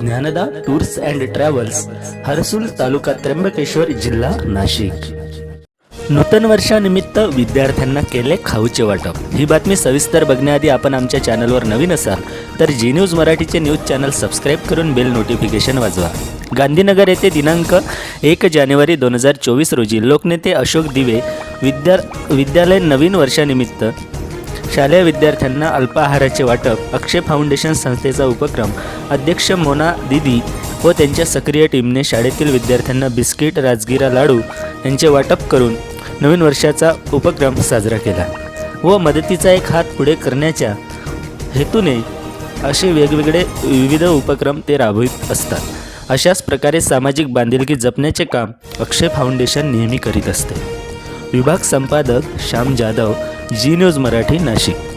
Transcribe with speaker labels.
Speaker 1: Dnyanada tours and travels Harsul taluka Trimbakeshwar जिल्हा नाशिक. नूतन वर्षानिमित्त विद्यार्थ्यांना केले खाऊचे वाटप. ही बातमी सविस्तर बघण्याआधी आपण आमच्या चॅनलवर नवीन असाल तर जी न्यूज मराठीचे न्यूज चॅनल सबस्क्राईब करून बेल नोटिफिकेशन वाजवा. गांधीनगर येथे दिनांक एक जानेवारी दोन हजार चोवीस रोजी लोकनेते अशोक दिवे विद्या विद्यालय नवीन वर्षानिमित्त शालेय विद्यार्थ्यांना अल्पाहाराचे वाटप अक्षय फाउंडेशन संस्थेचा उपक्रम अध्यक्ष मोना दिदी व त्यांच्या सक्रिय टीमने शाळेतील विद्यार्थ्यांना बिस्किट राजगिरा लाडू यांचे वाटप करून नवीन वर्षाचा उपक्रम साजरा केला व मदतीचा एक हात पुढे करण्याच्या हेतूने असे वेगवेगळे विविध उपक्रम ते राबवित असतात. अशाच प्रकारे सामाजिक बांधिलकी जपण्याचे काम अक्षय फाउंडेशन नेहमी करीत असते. विभाग संपादक श्याम जाधव जी न्यूज मराठी नाशिक.